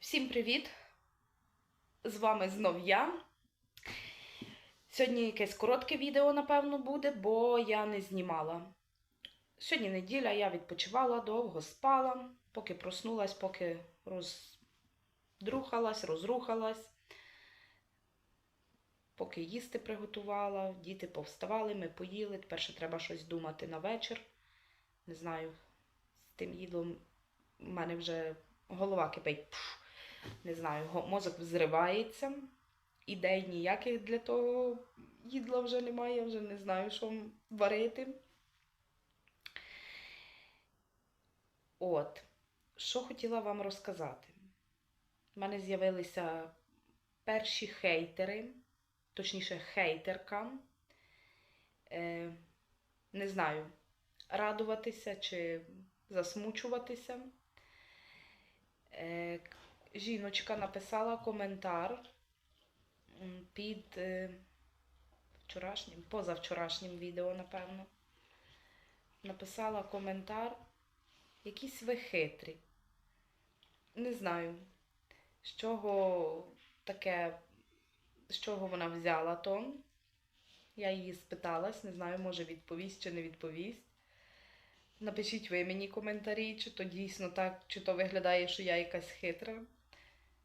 Всім привіт! З вами знов я. Сьогодні якесь коротке відео, напевно, буде, бо я не знімала. Сьогодні неділя, я відпочивала, довго спала, поки проснулась, поки роздрухалась, розрухалась, поки їсти приготувала, діти повставали, ми поїли. Тепер ще треба щось думати на вечір. Не знаю, з тим їдлом в мене вже голова кипить. Не знаю, мозок взривається. Ідей ніяких для того їдла вже немає, я вже не знаю, що варити. От, що хотіла вам розказати. У мене з'явилися перші хейтери, точніше, хейтерка. Е, не знаю, радуватися чи засмучуватися. Е, жіночка написала коментар під е, вчорашнім, позавчорашнім відео, напевно. Написала коментар, якісь ви хитрі. Не знаю, з чого таке, з чого вона взяла то. Я її спиталась, не знаю, може відповість чи не відповість. Напишіть ви мені коментарі, чи то дійсно так, чи то виглядає, що я якась хитра.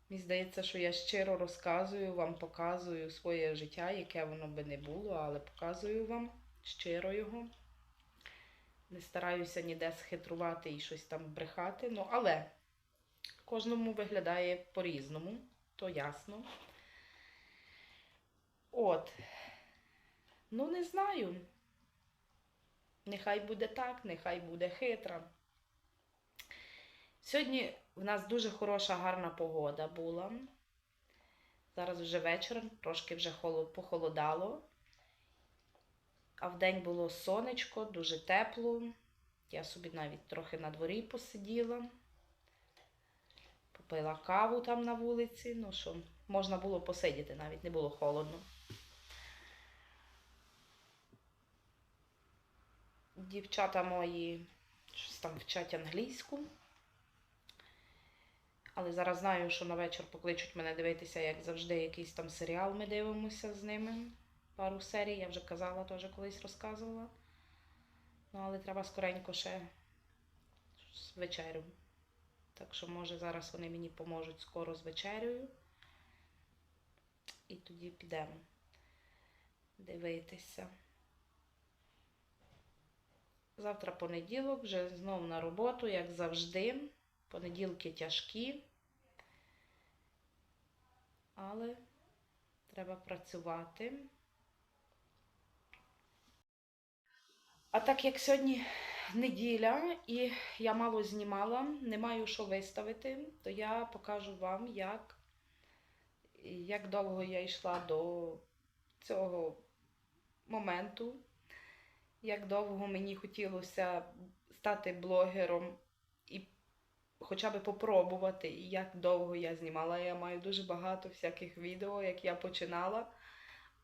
Мені здається, що я щиро розказую вам, показую своє життя, яке воно би не було, але показую вам щиро його. Не стараюся ніде схитрувати і щось там брехати. Ну, але кожному виглядає по-різному, то ясно. От. Ну, не знаю. Нехай буде так, нехай буде хитра. Сьогодні в нас дуже хороша, гарна погода була. Зараз вже вечір, трошки вже похолодало. А вдень було сонечко, дуже тепло. Я собі навіть трохи на дворі посиділа. Попила каву там на вулиці. Ну що, можна було посидіти, навіть не було холодно. Дівчата мої щось там вчать англійську. Але зараз знаю, що на вечір покличуть мене дивитися, як завжди, якийсь там серіал ми дивимося з ними. Пару серій, я вже казала, теж колись розказувала. Ну, але треба скоренько ще з вечерю. Так що, може, зараз вони мені поможуть скоро з вечерею. І тоді підемо дивитися. Завтра понеділок, вже знову на роботу, як завжди. Понеділки тяжкі. Але треба працювати. А так як сьогодні неділя і я мало знімала, не маю що виставити, то я покажу вам, як, як довго я йшла до цього моменту, як довго мені хотілося стати блогером хоча б попробувати, як довго я знімала. Я маю дуже багато всяких відео, як я починала,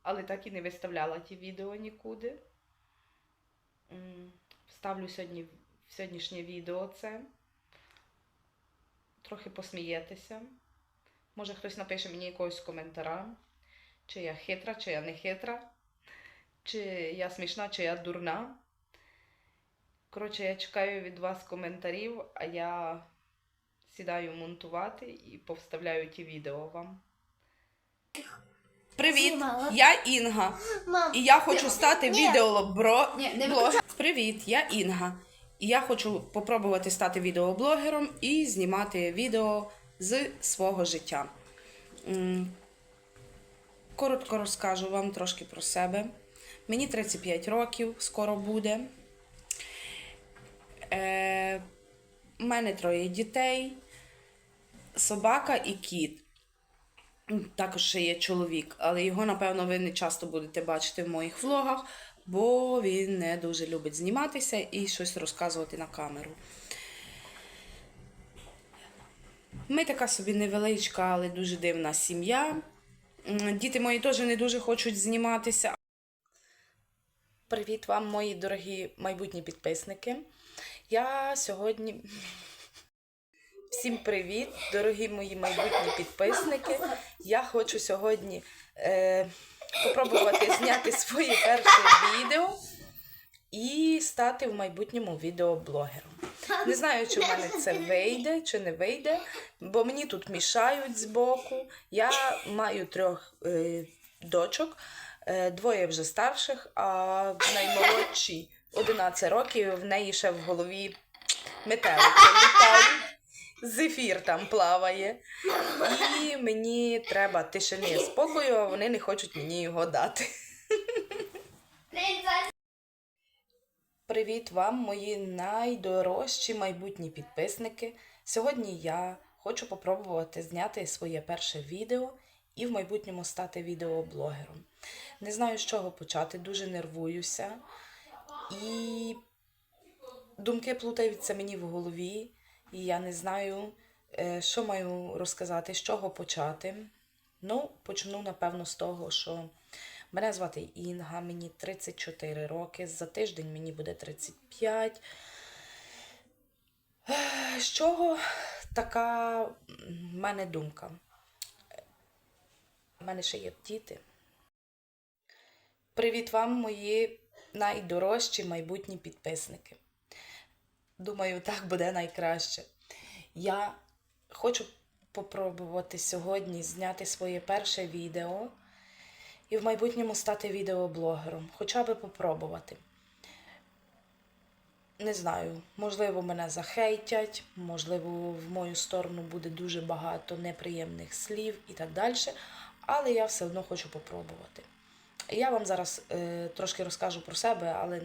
але так і не виставляла ті відео нікуди. Вставлю сьогодні сьогоднішнє відео це. Трохи посмієтеся. Може хтось напише мені якогось коментара, чи я хитра, чи я не хитра, чи я смішна, чи я дурна. Коротше, я чекаю від вас коментарів, а я сідаю монтувати і повставляю ті відео вам. Привіт! Я Інга. І я хочу стати відеоблогером. Привіт, я Інга. І я хочу попробувати стати відеоблогером і знімати відео з свого життя. Коротко розкажу вам трошки про себе. Мені 35 років, скоро буде. Е, у мене троє дітей, собака і кіт. Також ще є чоловік, але його, напевно, ви не часто будете бачити в моїх влогах, бо він не дуже любить зніматися і щось розказувати на камеру. Ми така собі невеличка, але дуже дивна сім'я. Діти мої теж не дуже хочуть зніматися. Привіт вам, мої дорогі майбутні підписники. Я сьогодні. Всім привіт, дорогі мої майбутні підписники. Я хочу сьогодні е, попробувати зняти своє перше відео і стати в майбутньому відеоблогером. Не знаю, чи в мене це вийде, чи не вийде, бо мені тут мішають збоку. Я маю трьох е, дочок, е, двоє вже старших, а наймолодшій 11 років, в неї ще в голові метелики літають. Зефір там плаває. І мені треба тишини спокою, а вони не хочуть мені його дати. Привіт вам, мої найдорожчі майбутні підписники. Сьогодні я хочу попробувати зняти своє перше відео і в майбутньому стати відеоблогером. Не знаю, з чого почати, дуже нервуюся. І думки плутаються мені в голові, і я не знаю, е, що маю розказати, з чого почати. Ну, почну, напевно, з того, що мене звати Інга, мені 34 роки, за тиждень мені буде 35. З чого така в мене думка? У мене ще є діти. Привіт вам, мої найдорожчі майбутні підписники. Думаю, так буде найкраще. Я хочу попробувати сьогодні зняти своє перше відео і в майбутньому стати відеоблогером. Хоча би попробувати. Не знаю, можливо, мене захейтять, можливо, в мою сторону буде дуже багато неприємних слів і так далі. Але я все одно хочу попробувати. Я вам зараз е, трошки розкажу про себе, але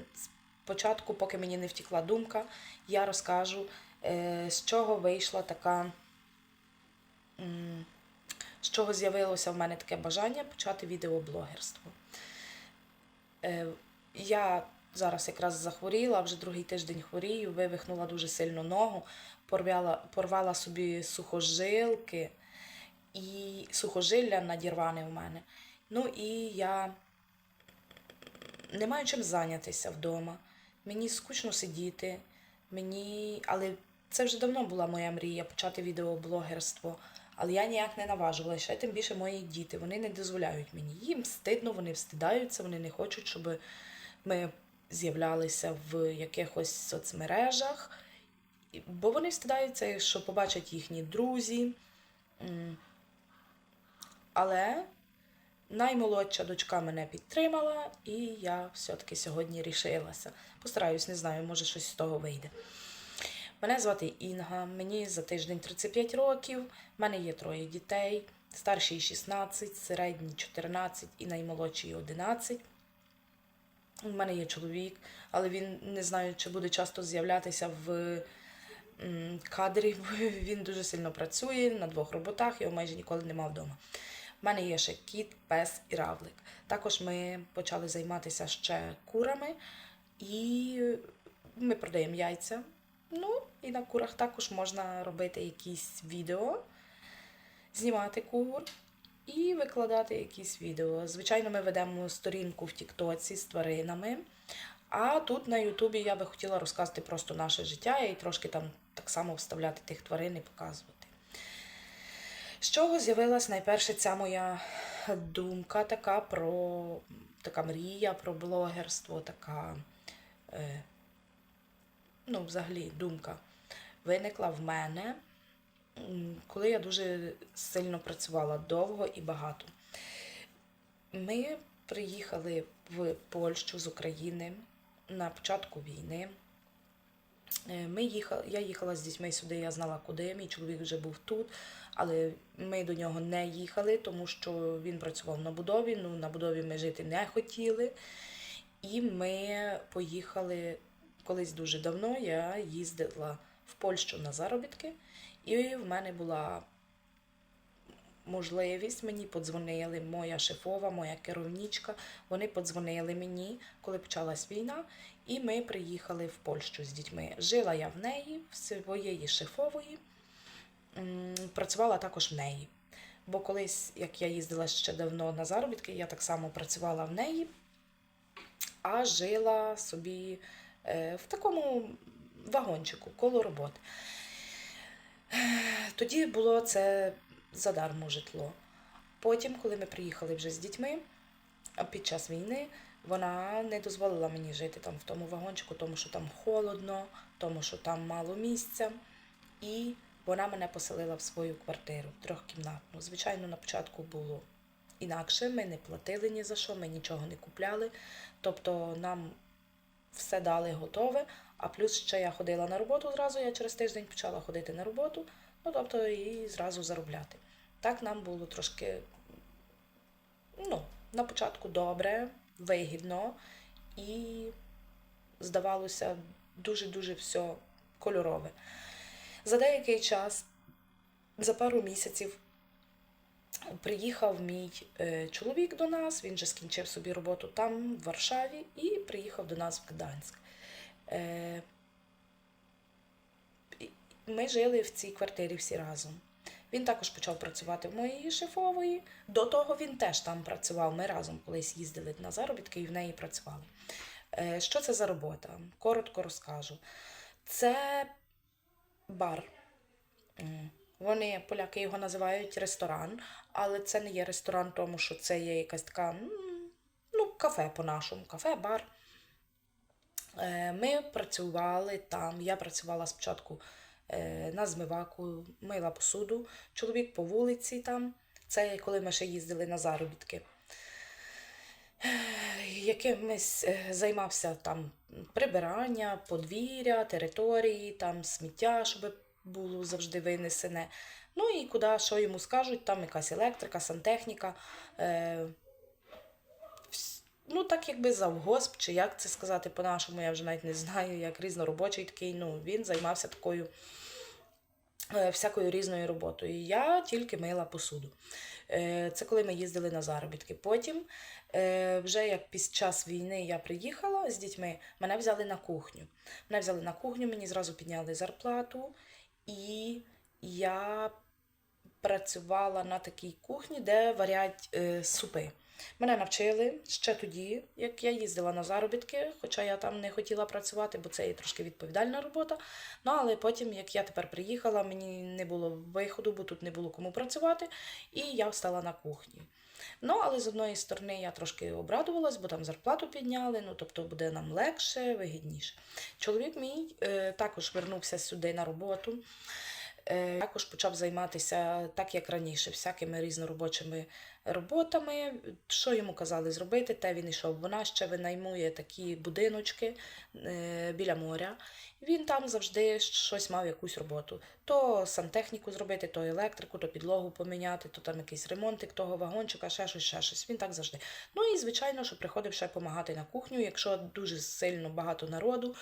спочатку, поки мені не втікла думка, я розкажу, е, з чого вийшла така. З чого з'явилося в мене таке бажання почати відеоблогерство. Е, я зараз якраз захворіла, вже другий тиждень хворію, вивихнула дуже сильно ногу, порвала, порвала собі сухожилки і сухожилля надірване в мене. Ну і я не маю чим зайнятися вдома. Мені скучно сидіти, мені. Але це вже давно була моя мрія почати відеоблогерство. Але я ніяк не наважувала. Ще тим більше мої діти. Вони не дозволяють мені. Їм стидно, вони встидаються, вони не хочуть, щоб ми з'являлися в якихось соцмережах. Бо вони встидаються, що побачать їхні друзі. Але Наймолодша дочка мене підтримала, і я все-таки сьогодні рішилася. Постараюсь, не знаю, може щось з того вийде. Мене звати Інга, мені за тиждень 35 років, в мене є троє дітей, старший 16, середній 14 і наймолодший 11. У мене є чоловік, але він не знаю, чи буде часто з'являтися в кадрі, він дуже сильно працює на двох роботах, його майже ніколи нема вдома. У мене є ще кіт, пес і равлик. Також ми почали займатися ще курами, і ми продаємо яйця. Ну, і на курах також можна робити якісь відео, знімати кур і викладати якісь відео. Звичайно, ми ведемо сторінку в Тіктоці з тваринами. А тут на Ютубі я би хотіла розказати просто наше життя і трошки там так само вставляти тих тварин і показувати. З чого з'явилась найперше ця моя думка така про така мрія про блогерство, така, е, ну, взагалі, думка виникла в мене, коли я дуже сильно працювала довго і багато. Ми приїхали в Польщу з України на початку війни. Е, Ми їхали, я їхала з дітьми сюди, я знала куди. Мій чоловік вже був тут, але ми до нього не їхали, тому що він працював на будові. Ну, на будові ми жити не хотіли. І ми поїхали колись дуже давно. Я їздила в Польщу на заробітки, і в мене була можливість, мені подзвонили моя шефова, моя керівничка. Вони подзвонили мені, коли почалась війна, і ми приїхали в Польщу з дітьми. Жила я в неї, в своєї шефової, працювала також в неї. Бо колись, як я їздила ще давно на заробітки, я так само працювала в неї, а жила собі е, в такому вагончику коло роботи. Тоді було це задармо житло. Потім, коли ми приїхали вже з дітьми, під час війни вона не дозволила мені жити там в тому вагончику, тому що там холодно, тому що там мало місця. І вона мене поселила в свою квартиру трьохкімнатну. Звичайно, на початку було інакше. Ми не платили ні за що, ми нічого не купляли. Тобто нам все дали готове. А плюс ще я ходила на роботу зразу. Я через тиждень почала ходити на роботу, ну тобто і зразу заробляти. Так нам було трошки, ну, на початку добре, вигідно і здавалося дуже-дуже все кольорове. За деякий час, за пару місяців, приїхав мій е, чоловік до нас, він же скінчив собі роботу там, в Варшаві, і приїхав до нас в Гданськ. Е, ми жили в цій квартирі всі разом. Він також почав працювати в моїй шефової. До того він теж там працював. Ми разом колись їздили на заробітки і в неї працювали. Е, Що це за робота? Коротко розкажу. Це бар. Вони, поляки його називають ресторан, але це не є ресторан, тому що це є якась така, ну, кафе по-нашому, кафе, бар. Е, Ми працювали там. Я працювала спочатку на змиваку, мила посуду, чоловік по вулиці там. Це коли ми ще їздили на заробітки. Е, Якимось е, займався там прибирання, подвір'я, території, там сміття, щоб було завжди винесене. Ну і куди що йому скажуть, там якась електрика, сантехніка. Е, ну, так якби завгосп, чи як це сказати по-нашому, я вже навіть не знаю, як різноробочий такий. Ну, він займався такою е, всякою різною роботою. Я тільки мила посуду. Е, Це коли ми їздили на заробітки. Потім, е, вже як під час війни я приїхала з дітьми, мене взяли на кухню. Мене взяли на кухню, мені зразу підняли зарплату, і я працювала на такій кухні, де варять супи. Мене навчили ще тоді, як я їздила на заробітки, хоча я там не хотіла працювати, бо це є трошки відповідальна робота. Ну, але потім, як я тепер приїхала, мені не було виходу, бо тут не було кому працювати, і я встала на кухні. Ну, але з одної сторони я трошки обрадувалась, бо там зарплату підняли, ну тобто буде нам легше, вигідніше. Чоловік мій е, також вернувся сюди на роботу. Е, також почав займатися так, як раніше, всякими різноробочими роботами. Що йому казали зробити, те він йшов. Вона ще винаймує такі будиночки е, біля моря. Він там завжди щось мав якусь роботу. То сантехніку зробити, то електрику, то підлогу поміняти, то там якийсь ремонтик того вагончика, ще щось, ще щось. Він так завжди. Ну і звичайно, що приходив ще допомагати на кухню, якщо дуже сильно багато народу.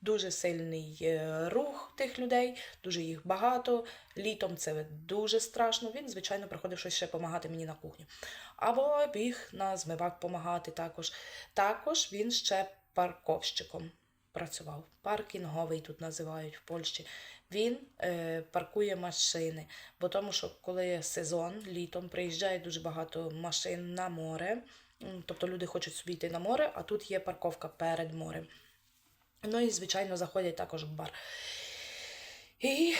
Дуже сильний е, рух тих людей, дуже їх багато. Літом це дуже страшно. Він, звичайно, приходив щось ще допомагати мені на кухню. Або біг на змивак допомагати також. Також він ще парковщиком працював. Паркінговий тут називають в Польщі. Він е, паркує машини, бо тому що коли сезон літом приїжджає дуже багато машин на море, тобто люди хочуть собі йти на море, а тут є парковка перед морем. Ну і, звичайно, заходять також в бар. І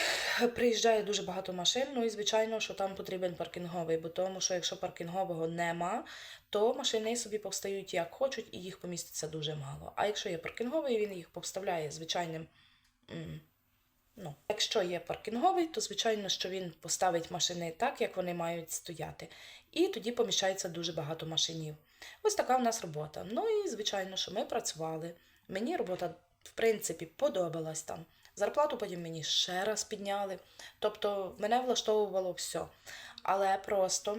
приїжджає дуже багато машин, ну і звичайно, що там потрібен паркінговий, бо тому що якщо паркінгового нема, то машини собі повстають як хочуть, і їх поміститься дуже мало. А якщо є паркінговий, він їх повставляє звичайним. Ну, якщо є паркінговий, то звичайно, що він поставить машини так, як вони мають стояти. І тоді поміщається дуже багато машинів. Ось така в нас робота. Ну і звичайно, що ми працювали. Мені робота, в принципі, подобалась там. Зарплату потім мені ще раз підняли. Тобто мене влаштовувало все. Але просто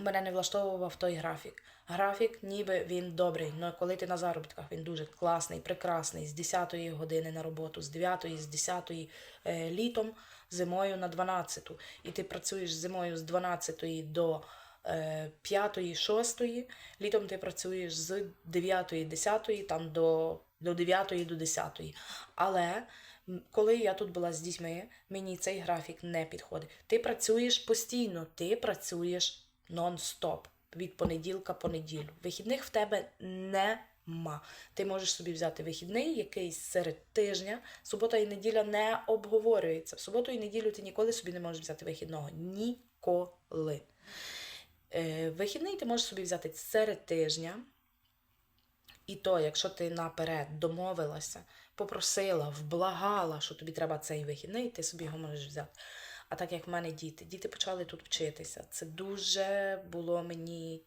мене не влаштовував той графік. Графік, ніби він добрий. Ну коли ти на заробітках, він дуже класний, прекрасний. З 10-ї години на роботу, з 9, з 10 е, літом, зимою на 12. І ти працюєш зимою з 12 до е, 5, 6. Літом ти працюєш з 9, 10 там до, до 9 до 10. Але коли я тут була з дітьми, мені цей графік не підходить. Ти працюєш постійно, ти працюєш нон-стоп від понеділка по неділю. Вихідних в тебе Нема. Ти можеш собі взяти вихідний, якийсь серед тижня. Субота і неділя не обговорюється. В суботу і неділю ти ніколи собі не можеш взяти вихідного. Ніколи. Е, вихідний ти можеш собі взяти серед тижня. І то, якщо ти наперед домовилася, попросила, вблагала, що тобі треба цей вихідний, ти собі його можеш взяти. А так як в мене діти, діти почали тут вчитися. Це дуже було мені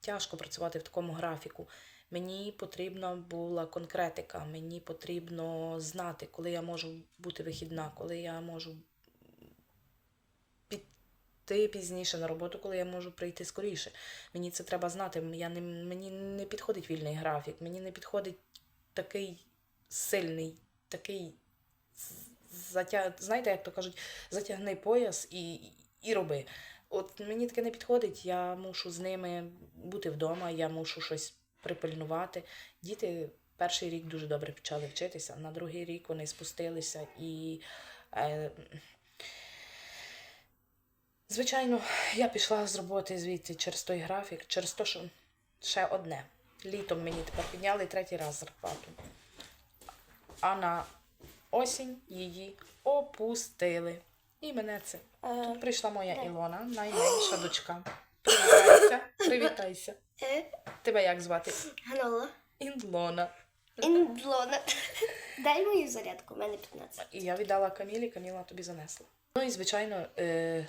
тяжко працювати в такому графіку. Мені потрібна була конкретика, мені потрібно знати, коли я можу бути вихідна, коли я можу піти пізніше на роботу, коли я можу прийти скоріше. Мені це треба знати. Я не, мені не підходить вільний графік, мені не підходить такий сильний, такий затяг... знаєте, як то кажуть, затягни пояс і, і роби. От мені таке не підходить, я мушу з ними бути вдома, я мушу щось припильнувати. Діти перший рік дуже добре почали вчитися, на другий рік вони спустилися і. Е, Звичайно, я пішла з роботи звідти через той графік, через те, що ще одне. Літом мені тепер підняли третій раз зарплату. А на осінь її опустили. І мене це. Тут прийшла моя? Ілона, найменша дочка. Привітайся, привітайся. е, Тебе як звати? Ганола. Інлона. Індлона. Дай мою зарядку, у мене 15. І я віддала Камілі, Каміла тобі занесла. Ну і звичайно, е,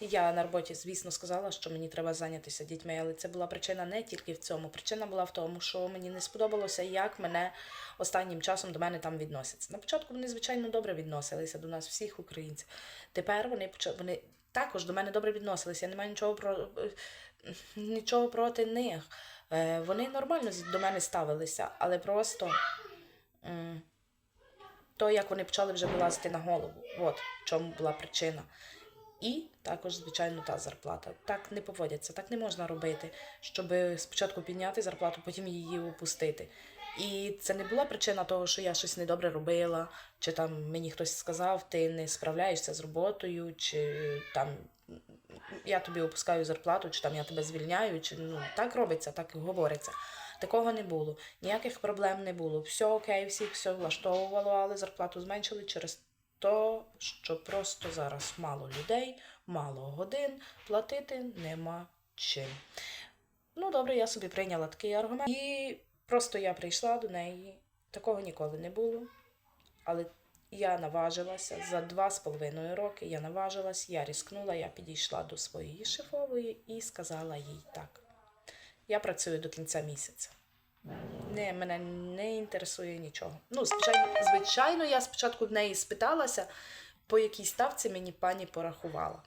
я на роботі, звісно, сказала, що мені треба зайнятися дітьми, але це була причина не тільки в цьому. Причина була в тому, що мені не сподобалося, як мене останнім часом до мене там відносяться. На початку вони, звичайно, добре відносилися до нас, всіх українців. Тепер вони вони також до мене добре відносилися. Я не маю нічого про е, нічого проти них. Е, Вони нормально до мене ставилися, але просто. то, як вони почали вже вилазити на голову. От в чому була причина. І також, звичайно, та зарплата. Так не поводяться, так не можна робити, щоб спочатку підняти зарплату, потім її опустити. І це не була причина того, що я щось недобре робила, чи там мені хтось сказав, ти не справляєшся з роботою, чи там я тобі опускаю зарплату, чи там я тебе звільняю, чи ну так робиться, так говориться. Такого не було. Ніяких проблем не було. Все окей, всіх все влаштовувало, але зарплату зменшили через те, що просто зараз мало людей, мало годин, платити нема чим. Ну, добре, я собі прийняла такий аргумент. І просто я прийшла до неї. Такого ніколи не було. Але я наважилася за два з половиною роки. Я наважилась, я рискнула, я підійшла до своєї шефової і сказала їй так. Я працюю до кінця місяця. Не, мене не інтересує нічого. Ну, звичайно, звичайно, я спочатку в неї спиталася, по якій ставці мені пані порахувала.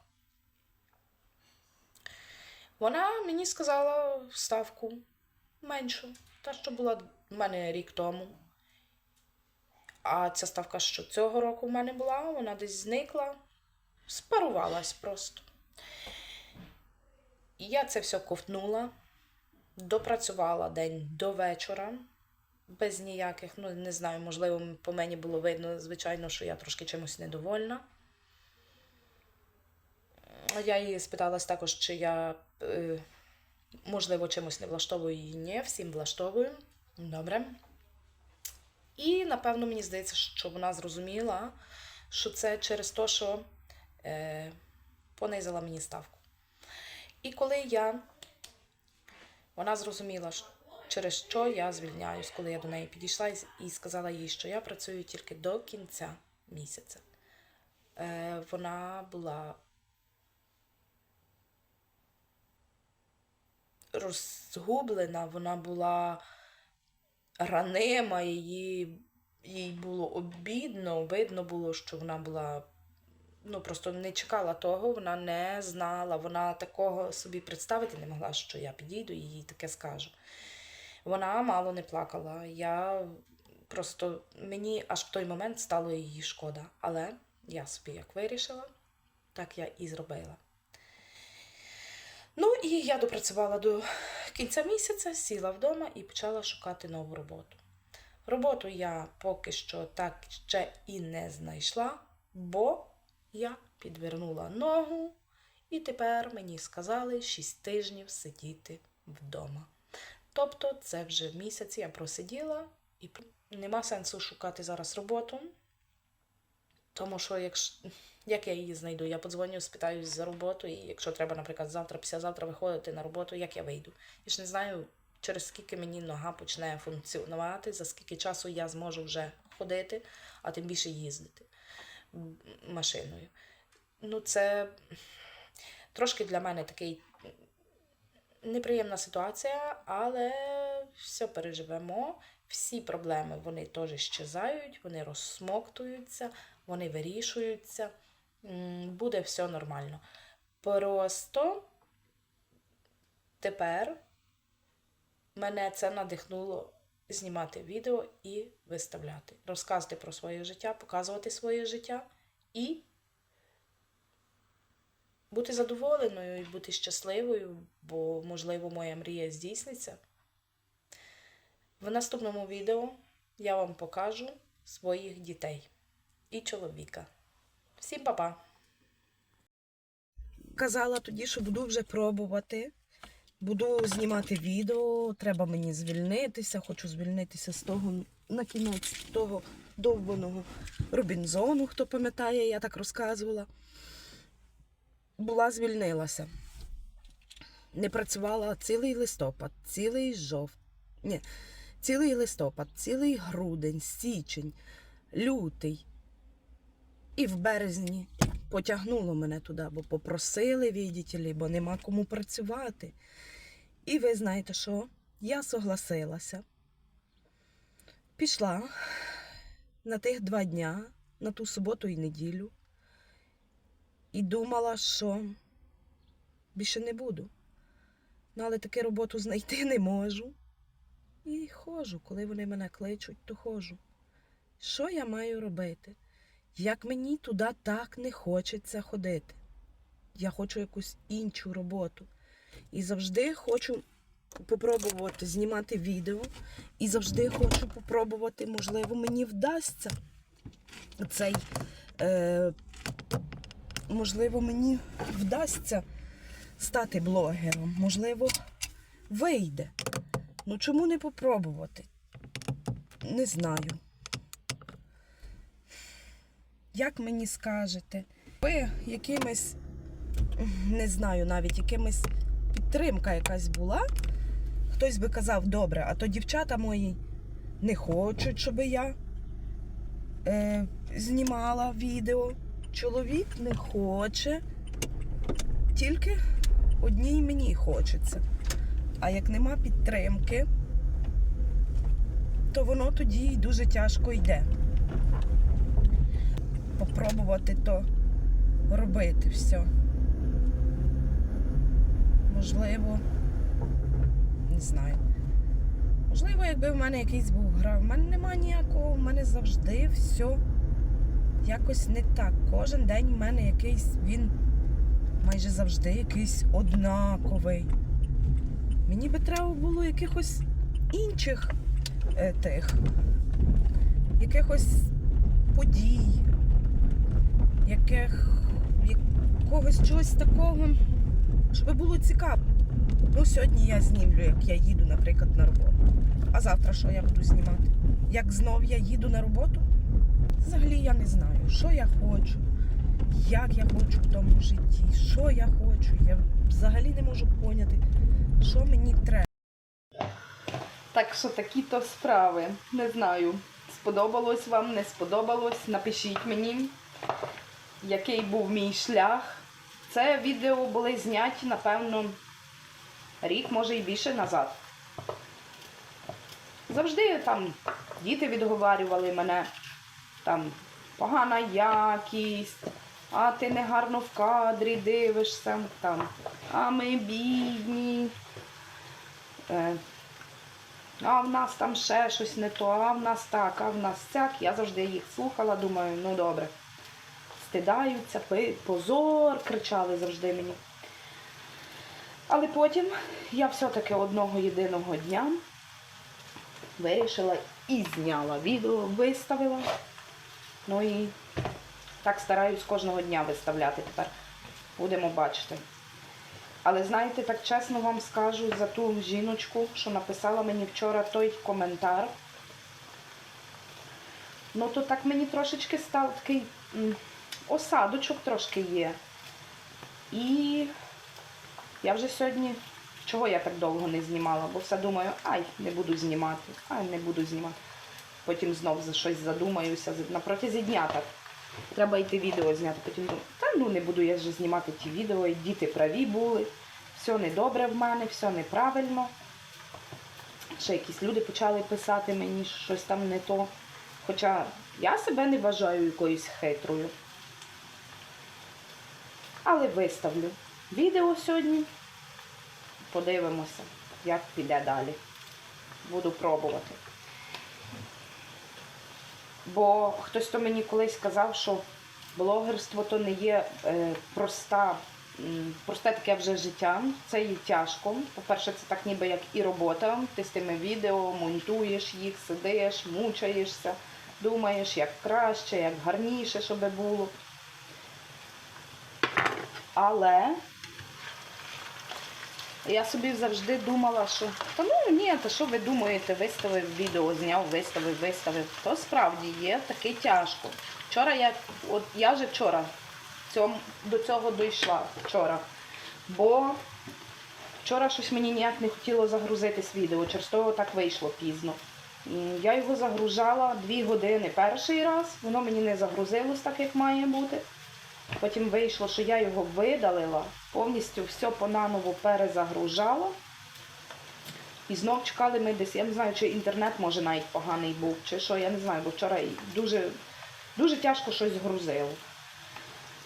Вона мені сказала ставку меншу, та, що була в мене рік тому. А ця ставка, що цього року в мене була, вона десь зникла, спарувалась просто. І я це все ковтнула, допрацювала день до вечора, без ніяких, ну не знаю, можливо, по мені було видно, звичайно, що я трошки чимось недовольна. Я її спиталась також, чи я, е, можливо, чимось не влаштовую її. Ні, всім влаштовую. Добре. І, напевно, мені здається, що вона зрозуміла, що це через те, що е, понизила мені ставку. І коли я, вона зрозуміла, через що я звільняюсь, коли я до неї підійшла і- сказала їй, що я працюю тільки до кінця місяця. Е, вона була розгублена, вона була ранима, її, їй було обідно, видно було, що вона була. Ну, просто не чекала того, вона не знала, вона такого собі представити не могла, що я підійду і їй таке скажу. Вона мало не плакала. Я просто мені аж в той момент стало її шкода. Але я собі як вирішила, так я і зробила. Ну і я допрацювала до кінця місяця, сіла вдома і почала шукати нову роботу. Роботу я поки що так ще і не знайшла, бо я підвернула ногу, і тепер мені сказали 6 тижнів сидіти вдома. Тобто, це вже місяць я просиділа і нема сенсу шукати зараз роботу. Тому що, якщо, як я її знайду, я подзвоню, спитаюсь за роботу, і якщо треба, наприклад, завтра, післязавтра виходити на роботу, як я вийду. Я ж не знаю, через скільки мені нога почне функціонувати, за скільки часу я зможу вже ходити, а тим більше їздити машиною. Ну, це трошки для мене такий неприємна ситуація, але все переживемо. Всі проблеми вони теж щезають, вони розсмоктуються, вони вирішуються. Буде все нормально. Просто тепер мене це надихнуло знімати відео і виставляти, розказувати про своє життя, показувати своє життя і бути задоволеною і бути щасливою, бо, можливо, моя мрія здійсниться. В наступному відео я вам покажу своїх дітей і чоловіка. Всім па-па! Казала тоді, що буду вже пробувати. Буду знімати відео, треба мені звільнитися, хочу звільнитися з того на кінець того довбаного Робінзону, хто пам'ятає, я так розказувала. Була звільнилася. Не працювала цілий листопад, цілий жовт. Ні, цілий листопад, цілий грудень, січень, лютий. І в березні потягнуло мене туди, бо попросили, відділі, бо нема кому працювати. І ви знаєте що? Я согласилася. Пішла на тих два дня, на ту суботу і неділю, і думала, що більше не буду. Ну, але таки роботу знайти не можу. І ходжу, коли вони мене кличуть, то ходжу. Що я маю робити? Як мені туди так не хочеться ходити. Я хочу якусь іншу роботу. І завжди хочу попробувати знімати відео. І завжди хочу попробувати, можливо, мені вдасться цей. Е, можливо, мені вдасться стати блогером. Можливо, вийде. Ну чому не попробувати? Не знаю. Як мені скажете, ви якимись, не знаю навіть, якимись підтримка якась була, хтось би казав, добре, а то дівчата мої не хочуть, щоб я е, знімала відео. Чоловік не хоче, тільки одній мені хочеться. А як нема підтримки, то воно тоді дуже тяжко йде попробувати то робити все. Можливо, не знаю. Можливо, якби в мене якийсь був гра, в мене нема ніякого, в мене завжди все якось не так. Кожен день в мене якийсь, він майже завжди якийсь однаковий. Мені би треба було якихось інших е, тих, якихось подій, яких, якогось чогось такого, щоб було цікаво. Ну, сьогодні я знімлю, як я їду, наприклад, на роботу. А завтра що я буду знімати? Як знов я їду на роботу? Взагалі я не знаю, що я хочу, як я хочу в тому житті, що я хочу. Я взагалі не можу поняти, що мені треба. Так що такі то справи. Не знаю, сподобалось вам, не сподобалось. Напишіть мені, який був мій шлях. Це відео були зняті, напевно, рік, може і більше назад. Завжди там діти відговарювали мене, там погана якість, а ти не гарно в кадрі дивишся, там, а ми бідні. Е, а в нас там ще щось не то, а в нас так, а в нас сяк. Я завжди їх слухала, думаю, ну добре. Стидаються, позор, кричали завжди мені. Але потім я все-таки одного єдиного дня вирішила і зняла відео, виставила. Ну і так стараюсь кожного дня виставляти тепер. Будемо бачити. Але знаєте, так чесно вам скажу за ту жіночку, що написала мені вчора той коментар. Ну, то так мені трошечки став такий осадочок трошки є. І я вже сьогодні, чого я так довго не знімала, бо все думаю, ай, не буду знімати, ай, не буду знімати. Потім знов за щось задумаюся. На протязі дня так. Треба йти відео зняти. Потім думаю, та ну не буду я вже знімати ті відео, і діти праві були, все недобре в мене, все неправильно. Ще якісь люди почали писати мені що щось там не то. Хоча я себе не вважаю якоюсь хитрою. Але виставлю відео сьогодні. Подивимося, як піде далі. Буду пробувати. Бо хтось то мені колись сказав, що блогерство то не є е, проста, просте таке вже життя. Це є тяжко. По-перше, це так ніби як і робота. Ти з тими відео монтуєш їх, сидиш, мучаєшся, думаєш, як краще, як гарніше, щоб було. Але я собі завжди думала, що та ну ні, та що ви думаєте, виставив відео, зняв, виставив, виставив. То справді є таке тяжко. Вчора я, от я вже вчора цьому, до цього дійшла вчора. Бо вчора щось мені ніяк не хотіло загрузитись відео, через того так вийшло пізно. Я його загружала дві години перший раз, воно мені не загрузилось так, як має бути. Потім вийшло, що я його видалила, повністю все понаново перезагружала. І знов чекали ми десь, я не знаю, чи інтернет може навіть поганий був, чи що, я не знаю, бо вчора дуже, дуже тяжко щось грузило.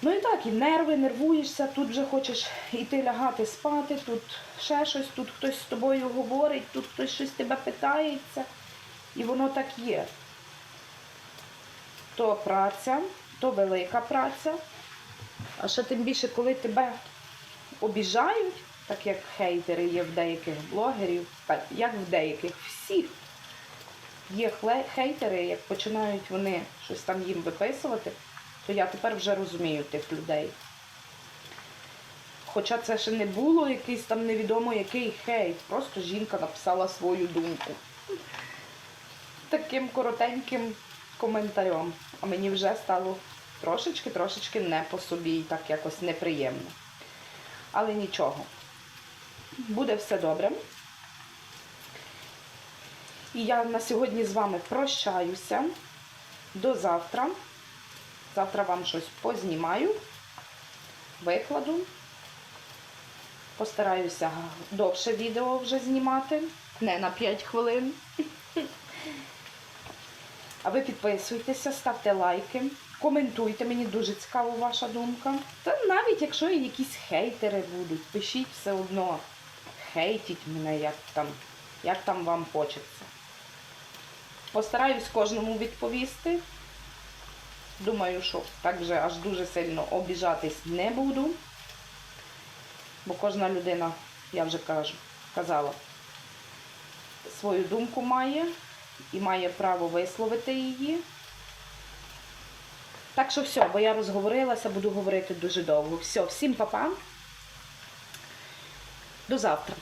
Ну і так, і нерви, нервуєшся, тут вже хочеш йти лягати спати, тут ще щось, тут хтось з тобою говорить, тут хтось щось тебе питається. І воно так є. То праця, то велика праця. А ще тим більше, коли тебе обіжають, так як хейтери є в деяких блогерів, як в деяких всіх. Є хейтери, як починають вони щось там їм виписувати, то я тепер вже розумію тих людей. Хоча це ще не було якийсь там невідомо який хейт, просто жінка написала свою думку. Таким коротеньким коментарем. А мені вже стало трошечки-трошечки не по собі і так якось неприємно. Але нічого. Буде все добре. І я на сьогодні з вами прощаюся. До завтра. Завтра вам щось познімаю, викладу. Постараюся довше відео вже знімати, не на 5 хвилин. А ви підписуйтеся, ставте лайки, коментуйте, мені дуже цікава ваша думка. Та навіть якщо якісь хейтери будуть, пишіть все одно. Хейтіть мене, як там, як там вам хочеться. Постараюсь кожному відповісти. Думаю, що так вже аж дуже сильно обіжатись не буду. Бо кожна людина, я вже кажу, казала, свою думку має і має право висловити її. Так що все, бо я розговорилася, буду говорити дуже довго. Все, всім па-па. До завтра.